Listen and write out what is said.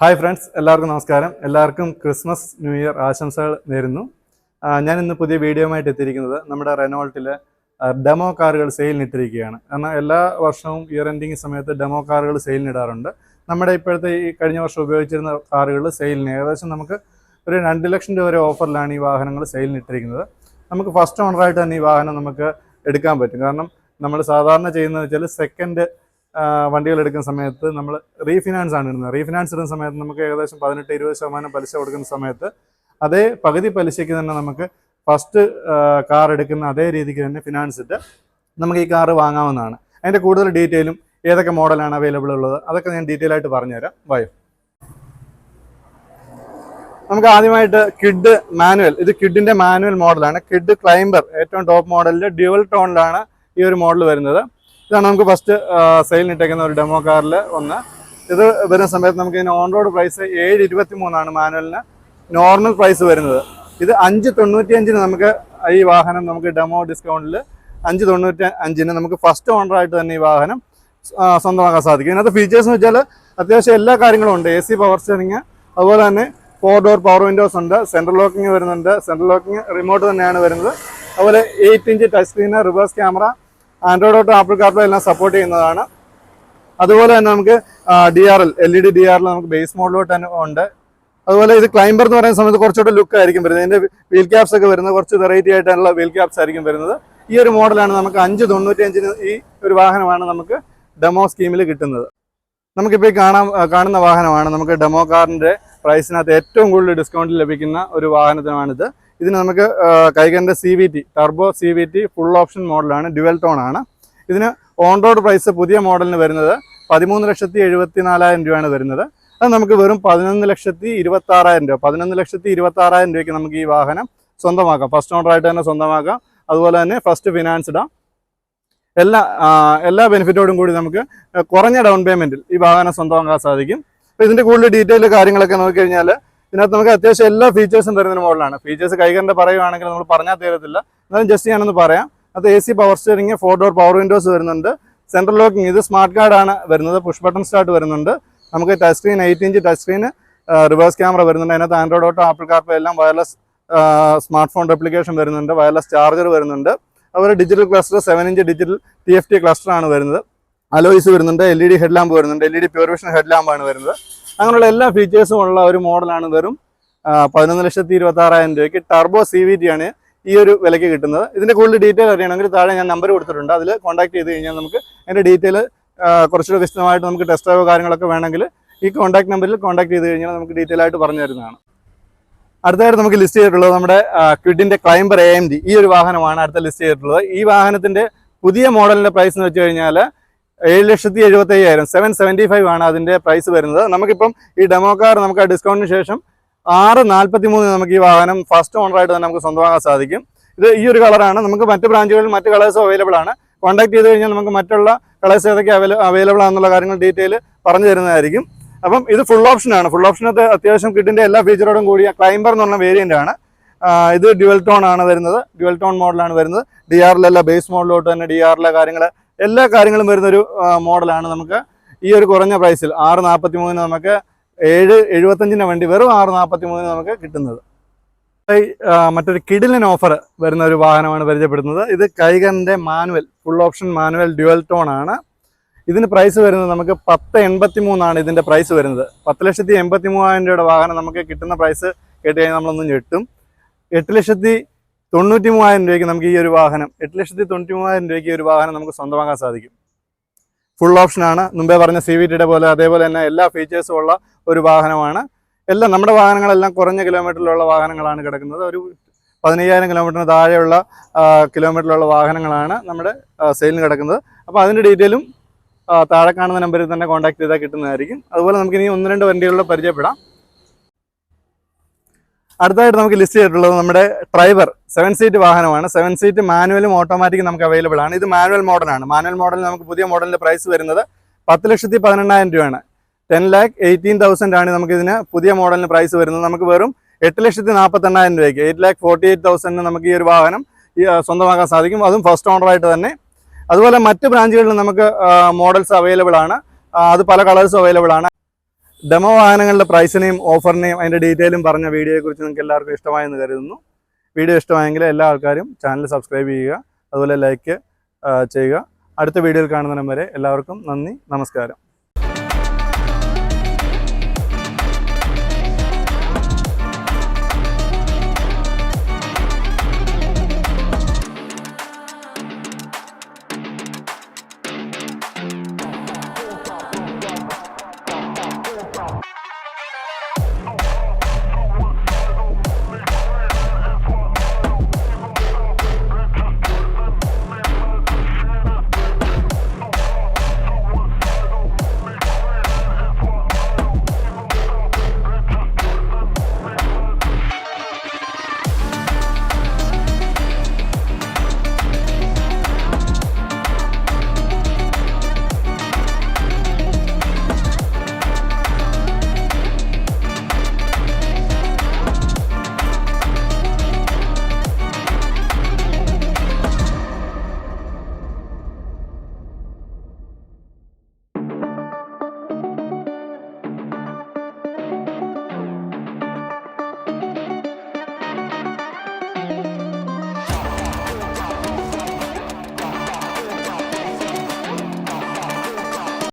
Hi friends എല്ലാവർക്കും നമസ്കാരം. എല്ലാവർക്കും ക്രിസ്മസ് ന്യൂ ഇയർ ആശംസകൾ നേരുന്നു. ഞാൻ ഇന്ന് പുതിയ വീഡിയോയുമായിട്ട് എത്തിയിരിക്കുന്നത് നമ്മുടെ റെനോൾട്ടിലെ ഡെമോ കാറുകൾ സെയിലിനിട്ടിരിക്കുകയാണ്. കാരണം എല്ലാ വർഷവും ഇയർ എൻഡിങ് സമയത്ത് ഡെമോ കാറുകൾ സെയിലിനിടാറുണ്ട്. നമ്മുടെ ഇപ്പോഴത്തെ ഈ കഴിഞ്ഞ വർഷം ഉപയോഗിച്ചിരുന്ന കാറുകൾ സെയിലിന്. ഏകദേശം നമുക്ക് ഒരു രണ്ട് ലക്ഷം രൂപ വരെ ഓഫറിലാണ് ഈ വാഹനങ്ങൾ സെയിലിനിട്ടിരിക്കുന്നത്. നമുക്ക് ഫസ്റ്റ് ഓണറായിട്ട് തന്നെ ഈ വാഹനം നമുക്ക് എടുക്കാൻ പറ്റും. കാരണം നമ്മൾ സാധാരണ ചെയ്യുന്നത് വെച്ചാൽ സെക്കൻഡ് വണ്ടികൾ എടുക്കുന്ന സമയത്ത് നമ്മൾ റീഫിനാൻസ് ആണ് ഇടുന്നത്. റീഫിനാൻസ് ഇടുന്ന സമയത്ത് നമുക്ക് ഏകദേശം പതിനെട്ട് ഇരുപത് ശതമാനം പലിശ കൊടുക്കുന്ന സമയത്ത് അതേ പകുതി പലിശയ്ക്ക് തന്നെ നമുക്ക് ഫസ്റ്റ് കാർ എടുക്കുന്ന അതേ രീതിക്ക് തന്നെ ഫിനാൻസ് ഇട്ട് നമുക്ക് ഈ കാർ വാങ്ങാവുന്നതാണ്. അതിന്റെ കൂടുതൽ ഡീറ്റെയിലും ഏതൊക്കെ മോഡലാണ് അവൈലബിൾ ഉള്ളത് അതൊക്കെ ഞാൻ ഡീറ്റെയിൽ ആയിട്ട് പറഞ്ഞുതരാം. വായു നമുക്ക് ആദ്യമായിട്ട് കിഡ് മാനുവൽ ഇത് കിഡിന്റെ മാനുവൽ മോഡലാണ് കിഡ് ക്ലൈംബർ ഏറ്റവും ടോപ്പ് മോഡലിൽ ഡ്യുവൽ ടോണിലാണ് ഈ ഒരു മോഡൽ വരുന്നത്. ഇതാണ് നമുക്ക് ഫസ്റ്റ് സെയിലിന് ഇട്ടേക്കുന്ന ഒരു ഡെമോ കാറിൽ ഒന്ന്. ഇത് വരുന്ന സമയത്ത് നമുക്ക് ഇതിന് ഓൺ റോഡ് പ്രൈസ് ഏഴ് ഇരുപത്തി മൂന്നാണ് മാനുവലിന്. നോർമൽ പ്രൈസ് വരുന്നത്. ഇത് അഞ്ച് തൊണ്ണൂറ്റി അഞ്ചിന് നമുക്ക് ഈ വാഹനം നമുക്ക് ഡെമോ ഡിസ്കൗണ്ടിൽ അഞ്ച് തൊണ്ണൂറ്റി അഞ്ചിന് നമുക്ക് ഫസ്റ്റ് ഓണറായിട്ട് തന്നെ ഈ വാഹനം സ്വന്തമാക്കാൻ സാധിക്കും. ഇതിനകത്ത് ഫീച്ചേഴ്സ് എന്ന് വെച്ചാൽ അത്യാവശ്യം എല്ലാ കാര്യങ്ങളും ഉണ്ട്. എ സി പവർ സ്റ്റിയറിങ് അതുപോലെ തന്നെ ഫോർ ഡോർ പവർ വിൻഡോസ് ഉണ്ട് സെൻട്രൽ ലോക്കിംഗ് വരുന്നുണ്ട് സെൻട്രൽ ലോക്കിംഗ് റിമോട്ട് തന്നെയാണ് വരുന്നത്. അതുപോലെ eight inch touch screen reverse camera Android Auto Apple CarPlay എല്ലാം സപ്പോർട്ട് ചെയ്യുന്നതാണ്. അതുപോലെ തന്നെ നമുക്ക് D R L L E D D R L നമുക്ക് ബേസ് മോഡലോട്ട് തന്നെ ഉണ്ട്. അതുപോലെ ഇത് ക്ലൈംബർ എന്ന് പറയുന്ന സമയത്ത് കുറച്ചുകൂടെ ലുക്ക് ആയിരിക്കും വരുന്നത്. ഇതിന്റെ വീൽ ക്യാപ്സ് ഒക്കെ വരുന്നത് കുറച്ച് വെറൈറ്റി ആയിട്ടുള്ള വീൽ ക്യാപ്സ് ആയിരിക്കും വരുന്നത്. ഈ ഒരു മോഡലാണ് നമുക്ക് അഞ്ച് തൊണ്ണൂറ്റി അഞ്ചിന് ഈ ഒരു വാഹനമാണ് നമുക്ക് ഡെമോ സ്കീമിൽ കിട്ടുന്നത്. നമുക്കിപ്പോൾ ഈ കാണാൻ കാണുന്ന വാഹനമാണ്. നമുക്ക് ഡെമോ കാറിന്റെ പ്രൈസിനകത്ത് ഏറ്റവും കൂടുതൽ ഡിസ്കൗണ്ട് ലഭിക്കുന്ന ഒരു വാഹനത്തിനാണിത്. ഇതിന് നമുക്ക് കൈകന്റെ C V T turbo C V T full option മോഡലാണ് ഡ്യുവൽ ടോൺ ആണ്. ഇതിന് ഓൺ റോഡ് പ്രൈസ് പുതിയ മോഡലിന് വരുന്നത് പതിമൂന്ന് ലക്ഷത്തി എഴുപത്തി നാലായിരം രൂപയാണ് വരുന്നത്. അത് നമുക്ക് വെറും പതിനൊന്ന് ലക്ഷത്തി ഇരുപത്തി ആറായിരം രൂപ പതിനൊന്ന് ലക്ഷത്തി ഇരുപത്തി ആറായിരം രൂപയ്ക്ക് നമുക്ക് ഈ വാഹനം സ്വന്തമാക്കാം. ഫസ്റ്റ് ഓണറായിട്ട് തന്നെ സ്വന്തമാക്കാം. അതുപോലെ തന്നെ ഫസ്റ്റ് ഫിനാൻസ് ഇടാം എല്ലാ എല്ലാ ബെനിഫിറ്റോടും കൂടി നമുക്ക് കുറഞ്ഞ ഡൗൺ പേയ്മെന്റിൽ ഈ വാഹനം സ്വന്തമാക്കാൻ സാധിക്കും. അപ്പോൾ ഇതിന്റെ കൂടുതൽ ഡീറ്റെയിൽ കാര്യങ്ങളൊക്കെ നോക്കിക്കഴിഞ്ഞാൽ ഇതിനകത്ത് നമുക്ക് അത്യാവശ്യം എല്ലാ ഫീച്ചേഴ്സും തരുന്ന മോഡലാണ് ഫീച്ചേഴ്സ് കൈകണ്ട് പറയുവാണെങ്കിൽ നമ്മൾ പറഞ്ഞാൽ തീരത്തില്ല. എന്നാലും ജസ്റ്റ് ഞാനൊന്ന് പറയാം. അത് A C power steering four door power windows വരുന്നുണ്ട്. സെൻട്രൽ ലോക്കിംഗ് ഇത് സ്മാർട്ട് കാർഡാണ് വരുന്നത്. പുഷ് ബട്ടൺ സ്റ്റാർട്ട് വരുന്നുണ്ട്. നമുക്ക് touch screen eight inch touch screen reverse camera വരുന്നുണ്ട്. അതിനകത്ത് ആൻഡ്രോയിഡ് ഓട്ടോ ആപ്പിൾ കാർപ്പ് എല്ലാം വയർലെസ് സ്മാർട്ട് ഫോൺ റെപ്ലിക്കേഷൻ വരുന്നുണ്ട്. വയർലെസ് ചാർജർ വരുന്നുണ്ട്. അതുപോലെ digital cluster seven inch digital T F T cluster ആണ് വരുന്നത്. അലോയിസ് വരുന്നുണ്ട്. L E D head lamp വരുന്നുണ്ട്. L E D pure vision head ലാമ്പാണ് വരുന്നത്. അങ്ങനെയുള്ള എല്ലാ ഫീച്ചേഴ്സും ഉള്ള ഒരു മോഡലാണ് വെറും പതിനൊന്ന് ലക്ഷത്തി ഇരുപത്തി ആറായിരം രൂപയ്ക്ക് ടർബോ സി വി ടി ആണ് ഈ ഒരു വിലയ്ക്ക് കിട്ടുന്നത്. ഇതിന്റെ കൂടുതൽ ഡീറ്റെയിൽ അറിയണമെങ്കിൽ താഴെ ഞാൻ നമ്പർ കൊടുത്തിട്ടുണ്ട്. അതിൽ കോൺടാക്ട് ചെയ്ത് കഴിഞ്ഞാൽ നമുക്ക് അതിന്റെ ഡീറ്റെയിൽ കുറച്ചുകൂടി വിശദമായിട്ട് നമുക്ക് ടെസ്റ്റ് ഡ്രൈവ് കാര്യങ്ങളൊക്കെ വേണമെങ്കിൽ ഈ കോൺടാക്ട് നമ്പറിൽ കോൺടാക്ട് ചെയ്ത് കഴിഞ്ഞാൽ നമുക്ക് ഡീറ്റെയിൽ ആയിട്ട് പറഞ്ഞു തരുന്നതാണ്. അടുത്തതായിട്ട് നമുക്ക് ലിസ്റ്റ് ചെയ്തിട്ടുള്ളത് നമ്മുടെ ക്വിഡിന്റെ ക്ലൈംബർ എ എം ഡി ഈ ഒരു വാഹനമാണ് അടുത്ത ലിസ്റ്റ് ചെയ്തിട്ടുള്ളത്. ഈ വാഹനത്തിന്റെ പുതിയ മോഡലിന്റെ പ്രൈസ് എന്ന് വെച്ച് കഴിഞ്ഞാൽ ഏഴ് ലക്ഷത്തി എഴുപത്തി അയ്യായിരം സെവൻ സെവന്റി ഫൈവ് ആണ് അതിന്റെ പ്രൈസ് വരുന്നത്. നമുക്കിപ്പം ഈ ഡെമോ കാർ നമുക്ക് ആ ഡിസ്കൗണ്ടിന് ശേഷം ആറ് നാൽപ്പത്തി മൂന്ന് നമുക്ക് ഈ വാഹനം ഫസ്റ്റ് ഓണറായിട്ട് തന്നെ നമുക്ക് സ്വന്തമാക്കാൻ സാധിക്കും. ഇത് ഈ ഒരു കളറാണ് നമുക്ക് മറ്റ് ബ്രാഞ്ചുകളിൽ മറ്റ് കളേഴ്സും അവൈലബിൾ ആണ്. കോൺടാക്ട് ചെയ്ത് കഴിഞ്ഞാൽ നമുക്ക് മറ്റുള്ള കളേഴ്സ് ഏതൊക്കെ അവൈലബിൾ ആണെന്നുള്ള കാര്യങ്ങൾ ഡീറ്റെയിൽ പറഞ്ഞു തരുന്നതായിരിക്കും. അപ്പം ഇത് ഫുൾ ഓപ്ഷനാണ് ഫുൾ ഓപ്ഷനകത്ത് അത്യാവശ്യം കിട്ടിന്റെ എല്ലാ ഫീച്ചറോടും കൂടിയ ക്ലൈംബർ പറഞ്ഞ വേരിയന്റ് ആണ്. ഇത് ഡ്യുവൽ ടോൺ ആണ് വരുന്നത്. ഡ്യുവൽ ടോൺ മോഡലാണ് വരുന്നത്. ഡി ആറിലല്ല ബേസ് മോഡലോട്ട് തന്നെ ഡി ആറിലെ കാര്യങ്ങൾ എല്ലാ കാര്യങ്ങളും വരുന്ന ഒരു മോഡലാണ് നമുക്ക്. ഈ ഒരു കുറഞ്ഞ പ്രൈസിൽ ആറ് നാൽപ്പത്തി മൂന്നിന് നമുക്ക് ഏഴ് എഴുപത്തഞ്ചിന്റെ വണ്ടി വെറും ആറ് നാൽപ്പത്തി മൂന്നിന് നമുക്ക് കിട്ടുന്നത്. മറ്റൊരു കിഡിലിൻ ഓഫർ വരുന്ന ഒരു വാഹനമാണ് പരിചയപ്പെടുന്നത്. ഇത് കൈകന്റെ manual full option manual dual tone ആണ്. ഇതിന് പ്രൈസ് വരുന്നത് നമുക്ക് പത്ത് എൺപത്തി മൂന്നാണ് ഇതിന്റെ പ്രൈസ് വരുന്നത്. പത്ത് ലക്ഷത്തി എൺപത്തി മൂവായിരം രൂപയുടെ വാഹനം നമുക്ക് കിട്ടുന്ന പ്രൈസ് കേട്ട് കഴിഞ്ഞാൽ നമ്മളൊന്നും ഞെട്ടും. എട്ട് ലക്ഷത്തി തൊണ്ണൂറ്റി മൂവായിരം രൂപയ്ക്ക് നമുക്ക് ഈ ഒരു വാഹനം എട്ട് ലക്ഷത്തി തൊണ്ണൂറ്റി മൂവായിരം രൂപയ്ക്ക് ഒരു വാഹനം നമുക്ക് സ്വന്തമാക്കാൻ സാധിക്കും. ഫുൾ ഓപ്ഷനാണ് മുമ്പേ പറഞ്ഞ സി വി ടിയുടെ പോലെ അതേപോലെ തന്നെ എല്ലാ ഫീച്ചേഴ്സും ഉള്ള ഒരു വാഹനമാണ്. എല്ലാം നമ്മുടെ വാഹനങ്ങളെല്ലാം കുറഞ്ഞ കിലോമീറ്ററിലുള്ള വാഹനങ്ങളാണ് കിടക്കുന്നത്. ഒരു പതിനയ്യായിരം കിലോമീറ്ററിന് താഴെയുള്ള കിലോമീറ്ററിലുള്ള വാഹനങ്ങളാണ് നമ്മുടെ സെയിലിന് കിടക്കുന്നത്. അപ്പോൾ അതിന്റെ ഡീറ്റെയിലും താഴെ കാണുന്ന നമ്പറിൽ തന്നെ കോൺടാക്ട് ചെയ്താൽ കിട്ടുന്നതായിരിക്കും. അതുപോലെ നമുക്ക് ഇനി ഒന്ന് രണ്ട് വണ്ടികളിൽ പരിചയപ്പെടാം. അടുത്തായിട്ട് നമുക്ക് ലിസ്റ്റ് ചെയ്തിട്ടുള്ളത് നമ്മുടെ ഡ്രൈവർ സെവൻ സീറ്റ് വാഹനമാണ്. സെവൻ സീറ്റ് മാനുവലും ഓട്ടോമാറ്റിക് നമുക്ക് അവൈലബിൾ ആണ്. ഇത് മാനുവൽ മോഡലാണ് മാനുവൽ മോഡൽ നമുക്ക് പുതിയ മോഡലിന്റെ പ്രൈസ് വരുന്നത് പത്ത് ലക്ഷത്തി പതിനെണ്ണായിരം രൂപയാണ്. ടെൻ ലാക്ക് എയ്റ്റീൻ തൗസൻഡ് ആണ് നമുക്ക് ഇതിന് പുതിയ മോഡലിന് പ്രൈസ് വരുന്നത്. നമുക്ക് വെറും എട്ട് ലക്ഷത്തി നാൽപ്പത്തെണ്ണായിരം രൂപയ്ക്ക് എയ്റ്റ് ലാക്ക് ഫോർട്ടി എയ്റ്റ് തൗസൻഡിന് നമുക്ക് ഈ ഒരു വാഹനം സ്വന്തമാക്കാൻ സാധിക്കും. അതും ഫസ്റ്റ് ഓണറായിട്ട് തന്നെ. അതുപോലെ മറ്റ് ബ്രാഞ്ചുകളിൽ നമുക്ക് മോഡൽസ് അവൈലബിൾ ആണ്. അത് പല കളേഴ്സും അവൈലബിൾ ആണ്. ഡെമോ വാഹനങ്ങളുടെ പ്രൈസിനെയും ഓഫറിനെയും അതിന്റെ ഡീറ്റെയിലും പറഞ്ഞ വീഡിയോയെക്കുറിച്ച് നിങ്ങൾക്ക് എല്ലാവർക്കും ഇഷ്ടമായെന്ന് കരുതുന്നു. വീഡിയോ ഇഷ്ടമായെങ്കിൽ എല്ലാ ആൾക്കാരും ചാനൽ സബ്സ്ക്രൈബ് ചെയ്യുക അതുപോലെ ലൈക്ക് ചെയ്യുക. അടുത്ത വീഡിയോയിൽ കാണുന്നതിനും വരെ എല്ലാവർക്കും നന്ദി നമസ്കാരം.